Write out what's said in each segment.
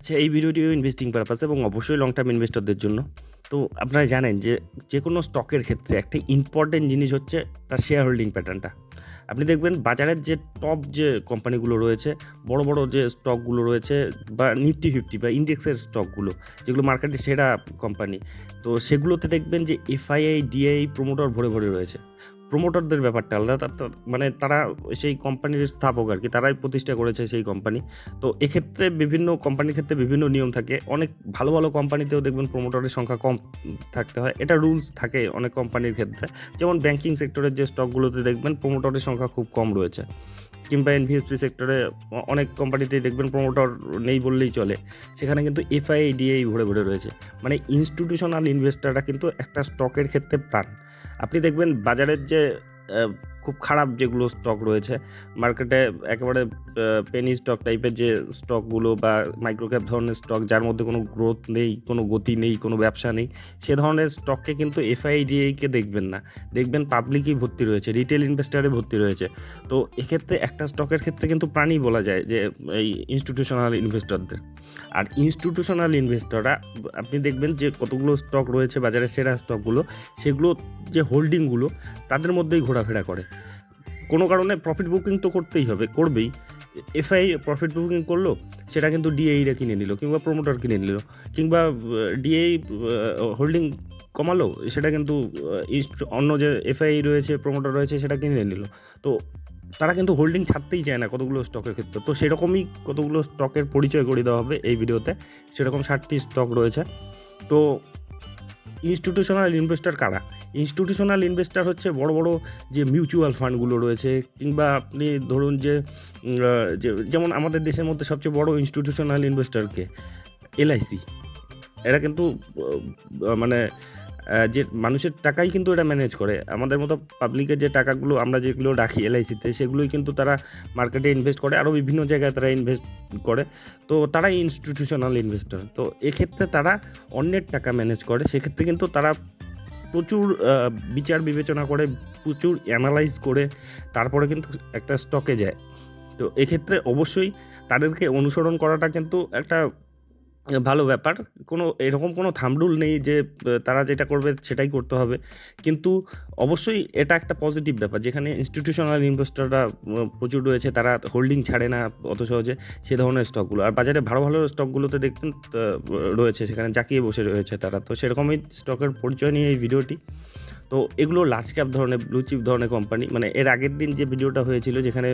আচ্ছা এই ভিডিওটিও investing purpose এবং অবশ্যই লং টার্ম ইনভেস্টরদের জন্য। তো আপনারা জানেন যে যে কোনো স্টকের ক্ষেত্রে একটা ইম্পর্টেন্ট জিনিস হচ্ছে তার শেয়ার হোল্ডিং প্যাটার্নটা আপনি দেখবেন বাজারের যে টপ যে কোম্পানিগুলো রয়েছে, বড় বড় যে স্টকগুলো রয়েছে বা নিফটি ফিফটি বা ইন্ডেক্সের স্টকগুলো যেগুলো মার্কেটে সেরা কোম্পানি তো সেগুলোতে দেখবেন যে এফআইআই ডিআই প্রমোটর ভরে ভরে রয়েছে। প্রমোটরদের ব্যাপারটা আলাদা। মানে তারা সেই কোম্পানির স্থাপক আর কি, তারাই প্রতিষ্ঠা করেছে সেই কোম্পানি তো এক্ষেত্রে বিভিন্ন কোম্পানির ক্ষেত্রে বিভিন্ন নিয়ম থাকে। অনেক ভালো ভালো কোম্পানিতেও দেখবেন প্রমোটরের সংখ্যা কম থাকতে হয়। এটা রুলস থাকে অনেক কোম্পানির ক্ষেত্রে। যেমন ব্যাংকিং সেক্টরের যে স্টকগুলোতে দেখবেন প্রমোটরের সংখ্যা খুব কম রয়েছে। কিংবা এনভিএসপি সেক্টরে অনেক কোম্পানিতেই দেখবেন প্রমোটর নেই বললেই চলে। সেখানে কিন্তু এফআই ডিআই ভরে ভরে রয়েছে। মানে ইনস্টিটিউশনাল ইনভেস্টাররা কিন্তু একটা স্টকের ক্ষেত্রে প্রাণ। আপনি দেখবেন বাজারের যে খুব খারাপ যেগুলো স্টক রয়েছে। মার্কেটে একেবারে পেনি স্টক টাইপের যে স্টকগুলো বা মাইক্রোক্যাপ ধরনের স্টক যার মধ্যে কোনো গ্রোথ নেই, কোনো গতি নেই, কোনো ব্যবসা নেই, সে ধরনের স্টককে কিন্তু এফআইডিআইকে দেখবেন না। দেখবেন পাবলিকই ভর্তি রয়েছে রিটেল ইনভেস্টারে ভর্তি রয়েছে। তো এক্ষেত্রে একটা স্টকের ক্ষেত্রে কিন্তু প্রাণী বলা যায় যে, এই ইনস্টিটিউশনাল ইনভেস্টরদের আর ইনস্টিটিউশনাল ইনভেস্টররা আপনি দেখবেন যে কতগুলো স্টক রয়েছে, বাজারে সেরা স্টকগুলো সেগুলো যে হোল্ডিংগুলো তাদের মধ্যেই ঘোরাফেরা করে। কোনো কারণে প্রফিট বুকিং তো করতেই হবে, করবেই। এফআই প্রফিট বুকিং করল, সেটা কিন্তু ডিএইরা কিনে নিল, কিংবা প্রমোটার কিনে নিল, কিংবা ডিএই হোল্ডিং কমালো, সেটা কিন্তু অন্য যে এফআই রয়েছে প্রমোটার রয়েছে, সেটা কিনে নিল। তো তারা কিন্তু হোল্ডিং ছাড়তেই চায় না কতগুলো স্টকের ক্ষেত্রে। তো সেরকমই কতগুলো স্টকের পরিচয় করে দেওয়া হবে এই ভিডিওতে। সেরকম ষাটটি স্টক রয়েছে। তো ইনস্টিটিউশনাল ইনভেস্টার কারা? ইনস্টিটিউশনাল ইনভেস্টর হচ্ছে বড় বড় যে মিউচুয়াল ফান্ডগুলো রয়েছে, কিংবা আপনি ধরুন যে যেমন আমাদের দেশের মধ্যে সবচেয়ে বড় ইনস্টিটিউশনাল ইনভেস্টরকে এলআইসি এরা কিন্তু মানে যে মানুষের টাকাই কিন্তু এটা ম্যানেজ করে। আমাদের মতো পাবলিকের যে টাকাগুলো আমরা যেগুলো রাখি এলআইসিতে সেগুলোই কিন্তু তারা মার্কেটে ইনভেস্ট করে। আরও বিভিন্ন জায়গায় তারা ইনভেস্ট করে। তো তারাই ইনস্টিটিউশনাল ইনভেস্টর তো এক্ষেত্রে তারা অন্যের টাকা ম্যানেজ করে। সেক্ষেত্রে কিন্তু তারা প্রচুর বিচার বিবেচনা করে, প্রচুর অ্যানালাইজ করে, তারপরে কিন্তু একটা স্টকে যায়। তো এক্ষেত্রে অবশ্যই তাদেরকে অনুসরণ করাটা কিন্তু একটা ভালো ব্যাপার। কোনো, এরকম কোনো থামরুল নেই যে তারা যেটা করবে সেটাই করতে হবে। কিন্তু অবশ্যই এটা একটা পজিটিভ ব্যাপার। যেখানে ইনস্টিটিউশনাল ইনভেস্টররা প্রচুর রয়েছে, তারা হোল্ডিং ছাড়ে না অত সহজে সে ধরনের স্টকগুলো আর বাজারে ভালো ভালো স্টকগুলোতে দেখবেন রয়েছে, সেখানে জাকিয়ে বসে রয়েছে তারা। তো সেরকমই স্টকের পরিচয় নিয়ে এই ভিডিওটি তো এগুলো লার্জ ক্যাপ ধরনের ব্লু চিপ ধরনের কোম্পানি মানে এর আগের দিন যে ভিডিওটা হয়েছিল যেখানে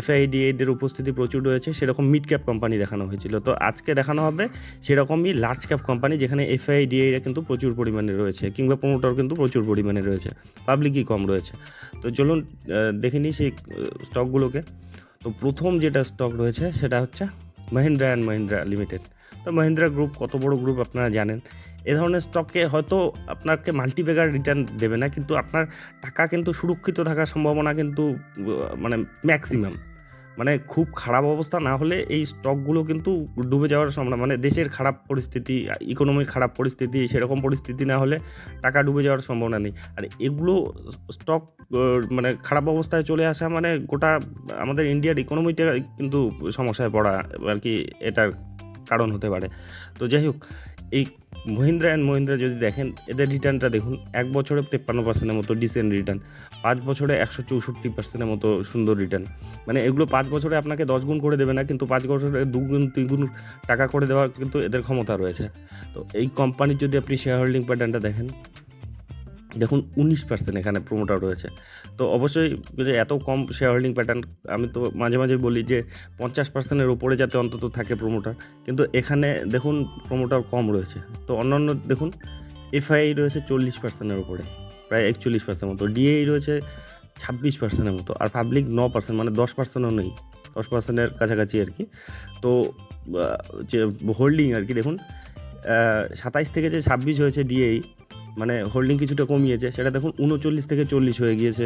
এফআইডিএদের উপস্থিতি প্রচুর রয়েছে, সেরকম মিড ক্যাপ কোম্পানি দেখানো হয়েছিল। তো আজকে দেখানো হবে সেরকমই লার্জ ক্যাপ কোম্পানি যেখানে এফআইডিএরা কিন্তু প্রচুর পরিমাণে রয়েছে, কিংবা প্রমোটর কিন্তু প্রচুর পরিমাণে রয়েছে পাবলিকই কম রয়েছে। তো চলুন দেখে নিই সেই স্টকগুলোকে তো প্রথম যেটা স্টক রয়েছে সেটা হচ্ছে মহিন্দ্রা অ্যান্ড মহিন্দ্রা লিমিটেড তো মহিন্দ্রা গ্রুপ কত বড় গ্রুপ আপনারা জানেন? এ ধরনের স্টককে হয়তো আপনাকে মাল্টিবেগার রিটার্ন দেবে না, কিন্তু আপনার টাকা কিন্তু সুরক্ষিত থাকার সম্ভাবনা কিন্তু মানে ম্যাক্সিমাম মানে খুব খারাপ অবস্থা না হলে এই স্টকগুলো কিন্তু ডুবে যাওয়ার সম্ভাবনা মানে দেশের খারাপ পরিস্থিতি ইকোনমির খারাপ পরিস্থিতি, সেরকম পরিস্থিতি না হলে টাকা ডুবে যাওয়ার সম্ভাবনা নেই। আর এগুলো স্টক মানে খারাপ অবস্থায় চলে আসা মানে গোটা আমাদের ইন্ডিয়ার ইকোনমিটা কিন্তু সমস্যায় পড়া আর কি, এটার কারণ হতে পারে। তো যাই হোক, এই মহিন্দ্রা অ্যান্ড মহিন্দ্রা যদি দেখেন, এদের রিটার্নটা দেখুন, এক বছরে তেপ্পান্ন পার্সেন্টের মতো ডিসেন্ট রিটার্ন পাঁচ বছরে একশো চৌষট্টি পার্সেন্টের মতো সুন্দর রিটার্ন মানে এগুলো পাঁচ বছরে আপনাকে দশ গুণ করে দেবে না, কিন্তু পাঁচ বছরে দুগুণ তিনগুণ টাকা করে দেওয়ার কিন্তু এদের ক্ষমতা রয়েছে। তো এই কোম্পানির যদি আপনি শেয়ার হোল্ডিং প্যাটার্নটা দেখেন দেখুন, উনিশ পার্সেন্ট এখানে প্রোমোটার রয়েছে। তো অবশ্যই এত কম শেয়ার হোল্ডিং প্যাটার্ন আমি তো মাঝে মাঝে বলি যে পঞ্চাশ পার্সেন্টের উপরে যাতে অন্তত থাকে প্রোমোটার কিন্তু এখানে দেখুন প্রোমোটার কম রয়েছে। তো অন্যান্য দেখুন এফআই রয়েছে চল্লিশ পার্সেন্টের উপরে, প্রায় একচল্লিশ পার্সেন্ট মতো। ডিএই রয়েছে ছাব্বিশ পার্সেন্টের মতো। আর পাবলিক ন পার্সেন্ট মানে দশ পার্সেন্টও নেই। দশ পার্সেন্টের কাছাকাছি আর কি। তো যে হোল্ডিং আর কি, দেখুন সাতাইশ থেকে যে ছাব্বিশ হয়েছে ডিএই মানে হোল্ডিং কিছুটা কমিয়েছে, সেটা দেখুন উনচল্লিশ থেকে চল্লিশ হয়ে গিয়েছে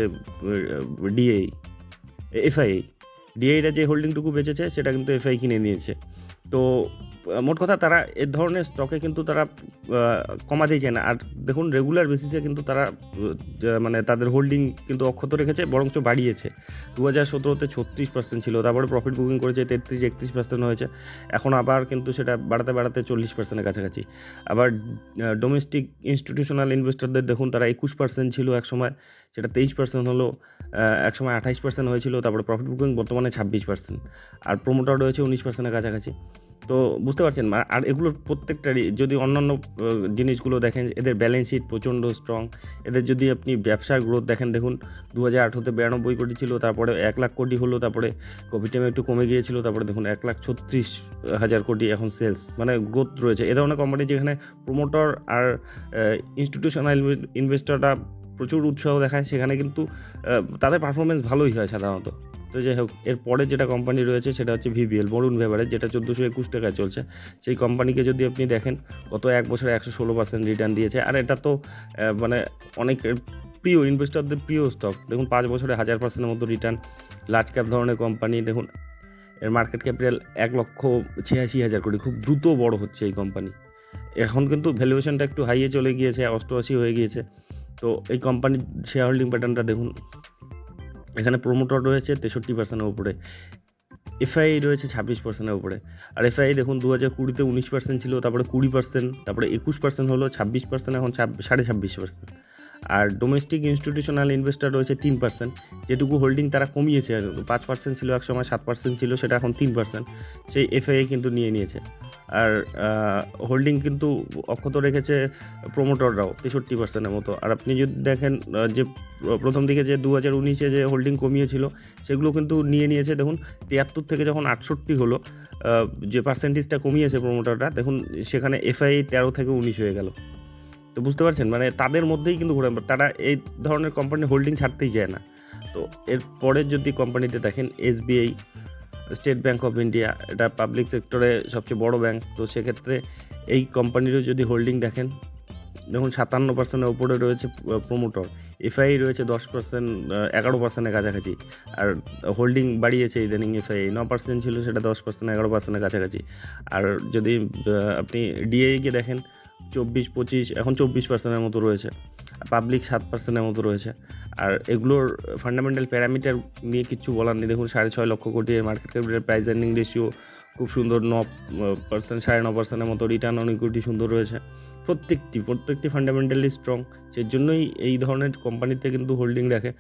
ডিএই এফআইআই ডিআইটা যে হোল্ডিংটুকু বেঁচেছে, সেটা কিন্তু এফআই কিনে নিয়েছে। তো মোট কথা তারা এ ধরনের স্টকে কিন্তু তারা কমাতেই চায় না। আর দেখুন রেগুলার বেসিসে কিন্তু তারা মানে তাদের হোল্ডিং কিন্তু অক্ষত রেখেছে, বরঞ্চ বাড়িয়েছে। দু হাজার সতেরোতে ছত্রিশ পার্সেন্ট ছিল, তারপরে প্রফিট বুকিং করেছে তেত্রিশ, একত্রিশ পার্সেন্ট হয়েছে। এখন আবার কিন্তু সেটা বাড়াতে বাড়াতে চল্লিশ পার্সেন্টের কাছাকাছি। আবার ডোমেস্টিক ইনস্টিটিউশনাল ইনভেস্টরদের দেখুন, তারা একুশ পার্সেন্ট ছিল এক সময়, সেটা তেইশ পার্সেন্ট হলো এক সময় আঠাইশ পার্সেন্ট হয়েছিল, তারপরে প্রফিট বুকিং বর্তমানে ছাব্বিশ পার্সেন্ট আর প্রোমোটার রয়েছে উনিশ পার্সেন্টের কাছাকাছি। তো বুঝতে পারছেন আর এগুলোর প্রত্যেকটারই যদি অন্যান্য জিনিসগুলো দেখেন, এদের ব্যালেন্স শিট প্রচণ্ড স্ট্রং এদের যদি আপনি ব্যবসার গ্রোথ দেখেন, দেখুন দু হাজার আঠেরোতে বিরানব্বই কোটি ছিল, তারপরে এক লাখ কোটি হলো, তারপরে কোভিড টাইমে একটু কমে গিয়েছিল, তারপরে দেখুন এক লাখ ছত্রিশ হাজার কোটি এখন সেলস মানে গ্রোথ রয়েছে। এ ধরনের কোম্পানি যেখানে প্রোমোটর আর ইনস্টিটিউশনাল ইনভেস্টররা প্রচুর উৎসাহ দেখায়, সেখানে কিন্তু তাদের পারফরমেন্স ভালোই হয় সাধারণত। তো যাই হোক এরপরে যেটা কোম্পানি রয়েছে সেটা হচ্ছে ভিবিএল বরুণ ভেবারেজ যেটা চোদ্দোশো একুশ টাকায় চলছে। সেই কোম্পানিকে যদি আপনি দেখেন, গত এক বছরে একশো ষোলো পার্সেন্ট রিটার্ন দিয়েছে। আর এটা তো মানে অনেক প্রিয় ইনভেস্টরদের প্রিয় স্টক দেখুন, পাঁচ বছরে হাজার পার্সেন্টের মতো রিটার্ন লার্জ ক্যাপ ধরনের কোম্পানি দেখুন, এর মার্কেট ক্যাপিটাল এক লক্ষ ছিয়াশি হাজার কোটি, খুব দ্রুত বড় হচ্ছে এই কোম্পানি এখন কিন্তু ভ্যালুয়েশনটা একটু হাইয়ে চলে গিয়েছে, অষ্টআশি হয়ে গিয়েছে। তো এই কোম্পানির শেয়ার হোল্ডিং প্যাটার্নটা দেখুন এখানে প্রোমোটর রয়েছে তেষট্টি পার্সেন্টের উপরে। এফআই রয়েছে ছাব্বিশ পার্সেন্টের উপরে। আর এফআই দেখুন দু হাজার কুড়িতে উনিশ পার্সেন্ট ছিল, তারপরে কুড়ি পার্সেন্ট তারপরে একুশ পার্সেন্ট হলো, ছাব্বিশ পার্সেন্ট এখন সাড়ে ছাব্বিশ পার্সেন্ট আর ডোমেস্টিক ইনস্টিটিউশনাল ইনভেস্টর রয়েছে তিন পার্সেন্ট যেটুকু হোল্ডিং তারা কমিয়েছে পাঁচ পার্সেন্ট ছিল এক সময় সাত পার্সেন্ট ছিল, সেটা এখন তিন পার্সেন্ট সেই এফআইএ কিন্তু নিয়ে নিয়েছে। আর হোল্ডিং কিন্তু অক্ষত রেখেছে প্রোমোটররাও তেষট্টি পার্সেন্টের মতো। আর আপনি যদি দেখেন যে প্রথম দিকে যে দু হাজার উনিশে যে হোল্ডিং কমিয়েছিল, সেগুলো কিন্তু নিয়ে নিয়েছে, দেখুন, তিয়াত্তর থেকে যখন আটষট্টি হলো যে পার্সেন্টেজটা কমিয়েছে প্রোমোটাররা দেখুন, সেখানে এফআই তেরো থেকে উনিশ হয়ে গেল। তো বুঝতে পারছেন? মানে তাদের মধ্যেই কিন্তু ঘুরে তারা এই ধরনের কোম্পানির হোল্ডিং ছাড়তেই যায় না। তো এরপরে যদি কোম্পানিতে দেখেন SBI State Bank of India এটা পাবলিক সেক্টরে সবচেয়ে বড় ব্যাঙ্ক তো সেক্ষেত্রে এই কোম্পানিরও যদি হোল্ডিং দেখেন, দেখুন সাতান্ন পার্সেন্টের উপরে রয়েছে প্রোমোটর এফআই রয়েছে দশ পার্সেন্ট এগারো পার্সেন্টের কাছাকাছি। আর হোল্ডিং বাড়িয়েছে ইদানিং এফআই ন পার্সেন্ট ছিল সেটা দশ পার্সেন্ট এগারো পার্সেন্টের কাছাকাছি। আর যদি আপনি ডিএকে দেখেন চব্বিশ, পঁচিশ, এখন চব্বিশ পার্সেন্টের মতো রয়েছে। পাবলিক সাত পার্সেন্টের মতো রয়েছে। আর এগুলোর ফান্ডামেন্টাল প্যারামিটার নিয়ে কিছু বলার নেই। দেখুন, সাড়ে ছয় lakh crore market capital price earning ratio খুব সুন্দর, ন, পার্সেন্ট, সাড়ে ন পার্সেন্টের মতো রিটার্ন অন ইকুইটি সুন্দর রয়েছে। প্রত্যেকটি প্রত্যেকটি ফান্ডামেন্টালি স্ট্রং সেই জন্যই এই ধরনের কোম্পানিতে কিন্তু হোল্ডিং রাখে।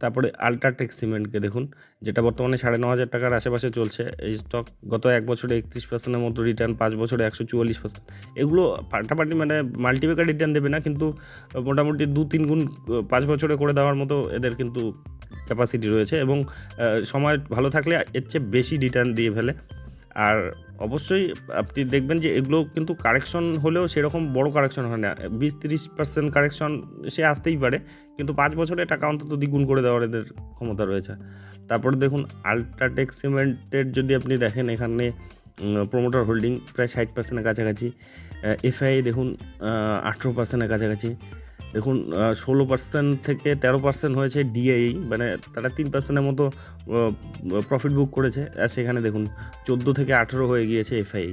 তারপরে আলট্রাটেক সিমেন্টকে দেখুন, যেটা বর্তমানে সাড়ে ন হাজার টাকার আশেপাশে চলছে। এই স্টক গত এক বছরে একত্রিশ পার্সেন্টের মতো রিটার্ন পাঁচ বছরে একশো চুয়াল্লিশ পার্সেন্ট এগুলো পাল্টাপাল্টি মানে মাল্টিপেকার রিটার্ন দেবে না, কিন্তু মোটামুটি দু তিন গুণ, পাঁচ বছরে করে দেওয়ার মতো এদের কিন্তু ক্যাপাসিটি রয়েছে এবং সময় ভালো থাকলে এর চেয়ে বেশি রিটার্ন দিয়ে ফেলে। আর অবশ্যই আপনি দেখবেন যে এগুলো কিন্তু কারেকশন হলেও সেরকম বড় কারেকশন হয় না। বিশ তিরিশ পার্সেন্ট কারেকশন সে আসতেই পারে, কিন্তু পাঁচ বছরে টাকা অন্তত দ্বিগুণ করে দেওয়ার এদের ক্ষমতা রয়েছে। তারপরে দেখুন আলট্রাটেক সিমেন্টের যদি আপনি দেখেন, এখানে প্রোমোটার হোল্ডিং প্রায় ষাট পার্সেন্টের কাছাকাছি। এফআই দেখুন আঠেরো পার্সেন্টের কাছাকাছি। দেখুন ষোলো পার্সেন্ট থেকে তেরো পার্সেন্ট হয়েছে ডিআই মানে তারা তিন পার্সেন্টের মতো প্রফিট বুক করেছে। আর সেখানে দেখুন, চোদ্দ থেকে আঠেরো হয়ে গিয়েছে এফআই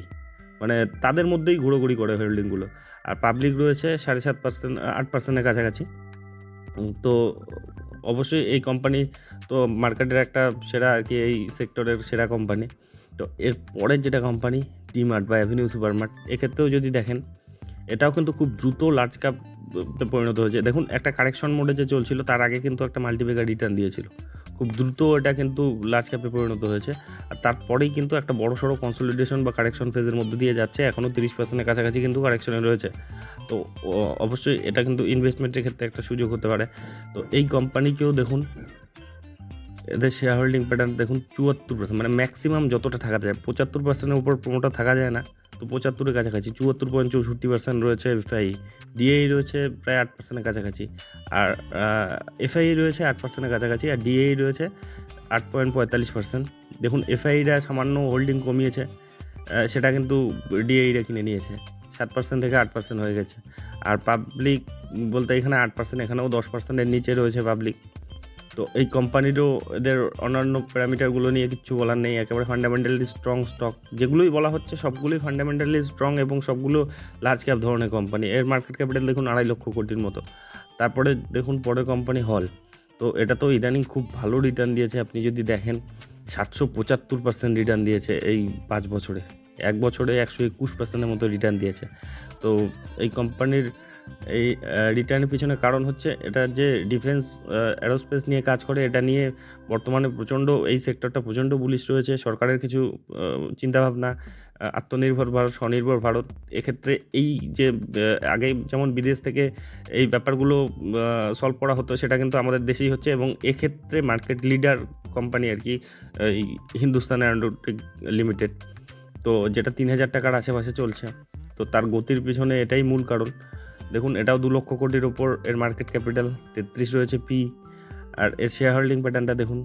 মানে তাদের মধ্যেই ঘোরাঘুরি করে হোল্ডিংগুলো আর পাবলিক রয়েছে সাড়ে সাত পার্সেন্ট আট পার্সেন্টের কাছাকাছি। তো অবশ্যই এই কোম্পানি তো মার্কেটের একটা সেরা আর কি, এই সেক্টরের সেরা কোম্পানি তো এর পরের যেটা কোম্পানি ডিমার্ট বা অ্যাভিনিউ সুপারমার্ট এক্ষেত্রেও যদি দেখেন, এটাও কিন্তু খুব দ্রুত লার্জ কাপ পরিণত হয়েছে। দেখুন, একটা কারেকশন মোডে যে চলছিল, তার আগে কিন্তু একটা মাল্টিপেকার রিটার্ন দিয়েছিল। খুব দ্রুত এটা কিন্তু লার্জ ক্যাপে পরিণত হয়েছে। আর তারপরেই কিন্তু একটা বড় সড়ো কনসলিডেশন বা কারেকশন ফেজের মধ্যে দিয়ে যাচ্ছে। এখনও তিরিশ পার্সেন্টের কাছাকাছি কিন্তু কারেকশনে রয়েছে। তো অবশ্যই এটা কিন্তু ইনভেস্টমেন্টের ক্ষেত্রে একটা সুযোগ হতে পারে। তো এই কোম্পানিকেও দেখুন, এদের শেয়ার হোল্ডিং প্যাটার্ন দেখুন চুয়াত্তর পার্সেন্ট মানে ম্যাক্সিমাম যতটা থাকা যায়, পঁচাত্তর পার্সেন্টের উপর প্রমোটার থাকা যায় না। তো পঁচাত্তরের কাছাকাছি, চুয়াত্তর পয়েন্ট চৌষট্টি পার্সেন্ট রয়েছে এফআই ডিএই রয়েছে প্রায় আট পার্সেন্টের কাছাকাছি, আর এফআই রয়েছে আট পার্সেন্টের কাছাকাছি, আর ডিএই রয়েছে আট পয়েন্ট পঁয়তাল্লিশ পার্সেন্ট দেখুন এফআইরা সামান্য হোল্ডিং কমিয়েছে সেটা কিন্তু ডিআইরা কিনে নিয়েছে, সাত পার্সেন্ট থেকে আট পার্সেন্ট হয়ে গেছে। আর পাবলিক বলতে এখানে আট পার্সেন্ট এখানেও দশ পার্সেন্টের নিচে রয়েছে পাবলিক তো এই কোম্পানিরও এদের অন্যান্য প্যারামিটারগুলো নিয়ে কিচ্ছু বলার নেই, একেবারে ফান্ডামেন্টালি স্ট্রং স্টক যেগুলোই বলা হচ্ছে সবগুলোই ফান্ডামেন্টালি স্ট্রং এবং সবগুলো লার্জ ক্যাপ ধরনের কোম্পানি। এর মার্কেট ক্যাপিটাল দেখুন আড়াই লক্ষ কোটির মতো। তারপরে দেখুন পরের কোম্পানি হল। তো এটা তো ইদানিং খুব ভালো রিটার্ন দিয়েছে, আপনি যদি দেখেন সাতশো পঁচাত্তর পার্সেন্ট রিটার্ন দিয়েছে এই পাঁচ বছরে। এক বছরে একশো একুশ পার্সেন্টের মতো রিটার্ন দিয়েছে। তো এই কোম্পানির এই রিটার্নের পিছনে কারণ হচ্ছে এটা যে ডিফেন্স অ্যারোস্পেস নিয়ে কাজ করে, এটা নিয়ে বর্তমানে প্রচণ্ড এই সেক্টরটা প্রচণ্ড বুলিশ রয়েছে। সরকারের কিছু চিন্তাভাবনা আত্মনির্ভর ভারত, স্বনির্ভর ভারত, এক্ষেত্রে এই যে আগে যেমন বিদেশ থেকে এই ব্যাপারগুলো সলভ করা হতো, সেটা কিন্তু আমাদের দেশেই হচ্ছে এবং এক্ষেত্রে মার্কেট লিডার কোম্পানি আর কি, এই হিন্দুস্তান অ্যারোনটিক লিমিটেড তো যেটা তিন হাজার টাকার আশেপাশে চলছে, তো তার গতির পিছনে এটাই মূল কারণ। দেখুন, এটাও দু লক্ষ কোটির ওপর এর মার্কেট ক্যাপিটাল তেত্রিশ রয়েছে পি আর এর শেয়ার হোল্ডিং প্যাটার্নটা দেখুন,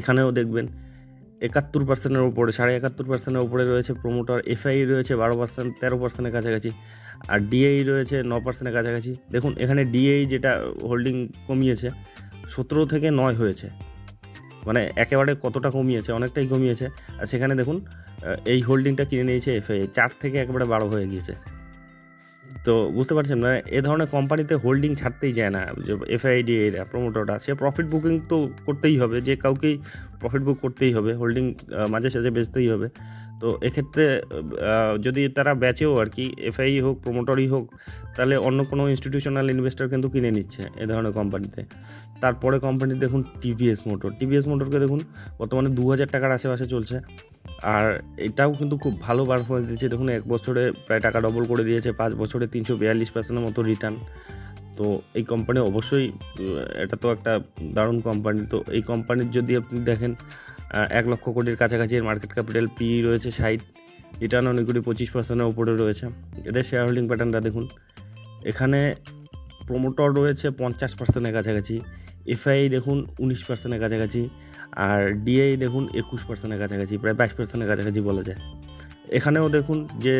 এখানেও দেখবেন, একাত্তর পার্সেন্টের উপরে, সাড়ে একাত্তর পার্সেন্টের উপরে রয়েছে প্রোমোটার এফআই রয়েছে বারো পার্সেন্ট তেরো পার্সেন্টের কাছাকাছি, আর ডিএই রয়েছে ন পার্সেন্টের কাছাকাছি। দেখুন, এখানে ডিএই যেটা হোল্ডিং কমিয়েছে, সতেরো থেকে নয় হয়েছে মানে একেবারে কতটা কমিয়েছে, অনেকটাই কমিয়েছে, আর সেখানে দেখুন এই হোল্ডিংটা কিনে নিয়েছে এফআই চার থেকে একেবারে বারো হয়ে গিয়েছে। তো বুঝতে পারছেন মানে এ ধরনের কোম্পানিতে হোল্ডিং ছাড়তেই যায় না। যে এফআইডি এরা প্রমোটরটা সে প্রফিট বুকিং তো করতেই হবে, যে কাউকেই প্রফিট বুক করতেই হবে হোল্ডিং মাঝে সাঝে বেচতেই হবে। তো এক্ষেত্রে যদি তারা বেচেও আর কি এফআই হোক প্রমোটরই হোক, তাহলে অন্য কোনো ইনস্টিটিউশনাল ইনভেস্টর কিন্তু কিনে নিচ্ছে এ ধরনের কোম্পানিতে তারপরে কোম্পানি দেখুন টিভিএস মোটর টিভিএস মোটরকে দেখুন, বর্তমানে দু হাজার টাকার আশেপাশে চলছে। আর এটাও কিন্তু খুব ভালো পারফরমেন্স দিয়েছে দেখুন, এক বছরে প্রায় টাকা ডবল করে দিয়েছে, পাঁচ বছরে তিনশো বিয়াল্লিশ পার্সেন্টের মতো রিটার্ন তো এই কোম্পানি অবশ্যই এটা তো একটা দারুণ কোম্পানি তো এই কোম্পানির যদি আপনি দেখেন এক লক্ষ কোটির কাছাকাছি এর মার্কেট ক্যাপিটাল পি রয়েছে ষাট রিটার্ন অনেক কোটি পঁচিশ পার্সেন্টের ওপরে রয়েছে। এদের শেয়ার হোল্ডিং প্যাটার্নটা দেখুন। এখানে প্রোমোটর রয়েছে পঞ্চাশ পার্সেন্টের কাছাকাছি এফআই দেখুন উনিশ পার্সেন্টের কাছাকাছি, আর ডিআই দেখুন একুশ পার্সেন্টের কাছাকাছি, প্রায় বাইশ পার্সেন্টের কাছাকাছি বলা যায়। এখানেও দেখুন যে,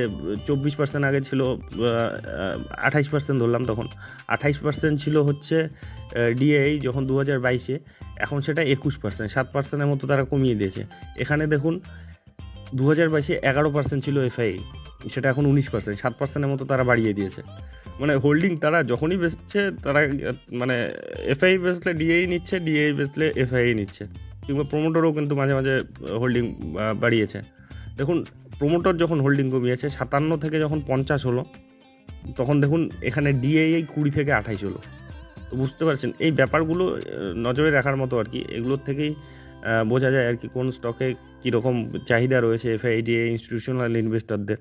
চব্বিশ পার্সেন্ট আগে ছিল আঠাইশ পার্সেন্ট ধরলাম তখন। আঠাইশ পার্সেন্ট ছিল হচ্ছে ডিআই যখন দু হাজার বাইশে, এখন সেটা একুশ পার্সেন্ট সাত পার্সেন্টের মতো তারা কমিয়ে দিয়েছে। এখানে দেখুন দু হাজার বাইশে এগারো পার্সেন্ট ছিল এফআই সেটা এখন উনিশ পার্সেন্ট সাত পার্সেন্টের মতো তারা বাড়িয়ে দিয়েছে। মানে হোল্ডিং তারা যখনই বেচছে, তারা মানে এফআই বেচলে ডিআই নিচ্ছে ডিআই বেচলে এফআই নিচ্ছে। কিংবা প্রোমোটরও কিন্তু মাঝে মাঝে হোল্ডিং বাড়িয়েছে। দেখুন প্রোমোটর যখন হোল্ডিং কমিয়েছে সাতান্ন থেকে যখন পঞ্চাশ হলো, তখন দেখুন এখানে ডিএই কুড়ি থেকে আঠাইশ হলো। তো বুঝতে পারছেন, এই ব্যাপারগুলো নজরে রাখার মতো আর কি, এগুলোর থেকেই বোঝা যায় আর কি কোন স্টকে কীরকম চাহিদা রয়েছে এফআইডিএ ইনস্টিটিউশনাল ইনভেস্টরদের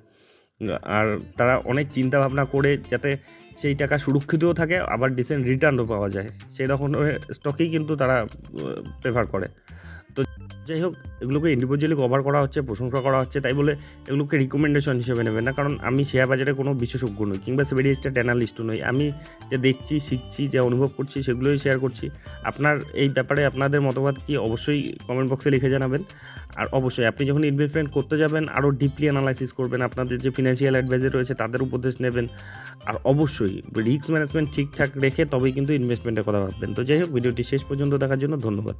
আর তারা অনেক চিন্তা ভাবনা করে যাতে সেই টাকা সুরক্ষিতও থাকে, আবার ডিসেন্ট রিটার্নও পাওয়া যায়। সেই রকম স্টকেই কিন্তু তারা প্রেফার করে। তো যাই হোক, এগুলোকে ইন্ডিভিজুয়ালি কভার করা হচ্ছে, প্রশংসা করা হচ্ছে, তাই বলে এগুলোকে রিকমেন্ডেশন হিসেবে নেবেন না। কারণ আমি শেয়ার বাজারে কোনো বিশেষজ্ঞ নই, কিংবা সেভেরি স্টেট অ্যানালিস্টও নই। আমি যে দেখছি, শিখছি, যে অনুভব করছি, সেগুলোই শেয়ার করছি। আপনার এই ব্যাপারে আপনাদের মতবাদ কি, অবশ্যই কমেন্ট বক্সে লিখে জানাবেন। আর অবশ্যই আপনি যখন ইনভেস্টমেন্ট করতে যাবেন আরও ডিপলি অ্যানালাইসিস করবেন, আপনাদের যে ফিনান্সিয়াল অ্যাডভাইজার রয়েছে, তাদের উপদেশ নেবেন। আর অবশ্যই রিস্ক ম্যানেজমেন্ট ঠিকঠাক রেখে তবেই কিন্তু ইনভেস্টমেন্টের কথা ভাববেন। তো যাই হোক, ভিডিওটি শেষ পর্যন্ত দেখার জন্য ধন্যবাদ।